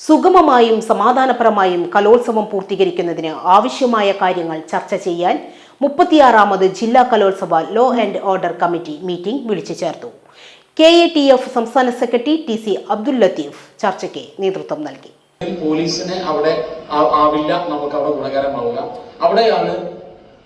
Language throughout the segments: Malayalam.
സുഗമമായും സമാധാനപരമായും കലോത്സവം പൂർത്തീകരിക്കുന്നതിന് ആവശ്യമായ കാര്യങ്ങൾ ചർച്ച ചെയ്യാൻ മുപ്പത്തിയാറാമത് ജില്ലാ കലോത്സവ law and order committee meeting വിളിച്ചു ചേർത്തു. കെ എ ടി എഫ് സംസ്ഥാന secretary T C Abdul Latheef ചർച്ചയ്ക്ക് നേതൃത്വം നൽകി. പോലീസിന് അവിടെ ആവില്ല നമുക്ക് അവിടെ ഗുണകരമാവുക. അവിടെയാണ്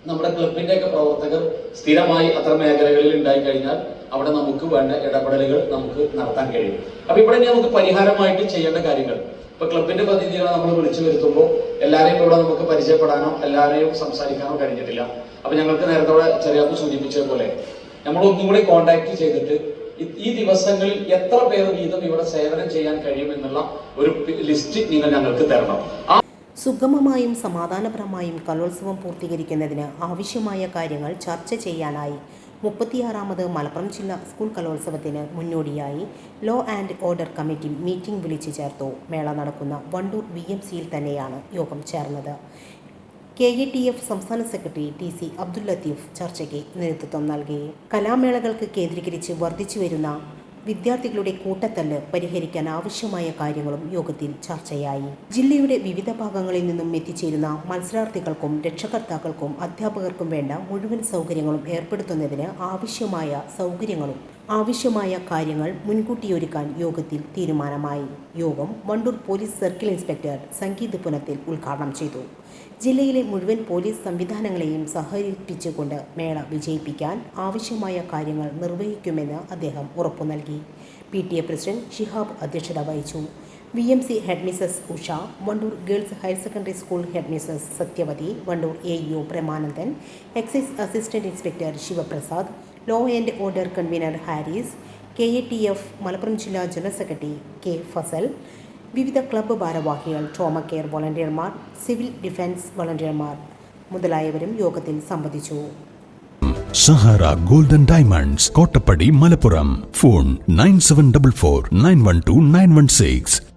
നമ്മുടെ ക്ലബിന്റെ ഒക്കെ പ്രവർത്തകർ സ്ഥിരമായി അത്തരം മേഖലകളിൽ ഉണ്ടായി കഴിഞ്ഞാൽ അവിടെ നമുക്ക് വേണ്ട ഇടപെടലുകൾ നമുക്ക് നടത്താൻ കഴിയും. അപ്പൊ ഇവിടെ നമുക്ക് പരിഹാരമായിട്ട് ചെയ്യേണ്ട കാര്യങ്ങൾ. ഇപ്പൊ ക്ലബിന്റെ പ്രതിനിധികളെ നമ്മൾ വിളിച്ചു വരുത്തുമ്പോൾ എല്ലാവരെയും ഇവിടെ നമുക്ക് പരിചയപ്പെടാനോ എല്ലാവരെയും സംസാരിക്കാനോ കഴിഞ്ഞിട്ടില്ല. അപ്പൊ ഞങ്ങൾക്ക് നേരത്തെ ഇവിടെ ചെറിയാപ്പ് സൂചിപ്പിച്ചതുപോലെ നമ്മൾ ഒന്നും കൂടി കോണ്ടാക്ട് ചെയ്തിട്ട് ഈ- ഈ ദിവസങ്ങളിൽ എത്ര പേർ വീതം ഇവിടെ സേവനം ചെയ്യാൻ കഴിയുമെന്നുള്ള ഒരു ലിസ്റ്റ് നിങ്ങൾ ഞങ്ങൾക്ക് തരണം. ആ സുഗമമായും സമാധാനപരമായും കലോത്സവം പൂർത്തീകരിക്കുന്നതിന് ആവശ്യമായ കാര്യങ്ങൾ ചർച്ച ചെയ്യാനായി മുപ്പത്തിയാറാമത് മലപ്പുറം ജില്ലാ സ്കൂൾ കലോത്സവത്തിന് മുന്നോടിയായി law and order committee meeting വിളിച്ചു ചേർത്തു. മേള നടക്കുന്ന വണ്ടൂർ വി എം സിയിൽ തന്നെയാണ് യോഗം ചേർന്നത്. കെ എ ടി എഫ് സംസ്ഥാന secretary T C Abdul Latheef ചർച്ചയ്ക്ക് നേതൃത്വം നൽകി. കലാമേളകൾക്ക് കേന്ദ്രീകരിച്ച് വർദ്ധിച്ചു വരുന്ന വിദ്യാർത്ഥികളുടെ കൂട്ടത്തല്ല് പരിഹരിക്കാൻ ആവശ്യമായ കാര്യങ്ങളും യോഗത്തിൽ ചർച്ചയായി. ജില്ലയുടെ വിവിധ ഭാഗങ്ങളിൽ നിന്നും എത്തിച്ചേരുന്ന മത്സരാർത്ഥികൾക്കും രക്ഷകർത്താക്കൾക്കും അധ്യാപകർക്കും വേണ്ട മുഴുവൻ സൗകര്യങ്ങളും ഏർപ്പെടുത്തുന്നതിന് ആവശ്യമായ സൗകര്യങ്ങളും ആവശ്യമായ കാര്യങ്ങൾ മുൻകൂട്ടി മുൻകൂട്ടിയൊരുക്കാൻ യോഗത്തിൽ തീരുമാനമായി. യോഗം Wandoor police circle inspector Sangeeth Punathil ഉദ്ഘാടനം ചെയ്തു. ജില്ലയിലെ മുഴുവൻ പോലീസ് സംവിധാനങ്ങളെയും സഹകരിപ്പിച്ചുകൊണ്ട് മേള വിജയിപ്പിക്കാൻ ആവശ്യമായ കാര്യങ്ങൾ നിർവഹിക്കുമെന്ന് അദ്ദേഹം ഉറപ്പു നൽകി. P T A president Shihab അധ്യക്ഷത വഹിച്ചു. V M C head Mrs Usha Wandoor girls higher secondary school head Mrs Sathyavathi Wandoor A U Pramanandan excise assistant inspector Sivaprasad law and order convener Haris K A T F Malappuram ജില്ലാ ജനറൽ സെക്രട്ടറി കെ ഫസൽ വിവിധ ക്ലബ്ബ് ഭാരവാഹികൾ ട്രോമ കെയർ വോളണ്ടിയർമാർ സിവിൽ ഡിഫൻസ് വോളണ്ടിയർമാർ മുതലായവരും യോഗത്തിൽ സംബന്ധിച്ചു. Sahara golden diamonds Kottappadi Malappuram. Phone nine seven double four nine one two nine one six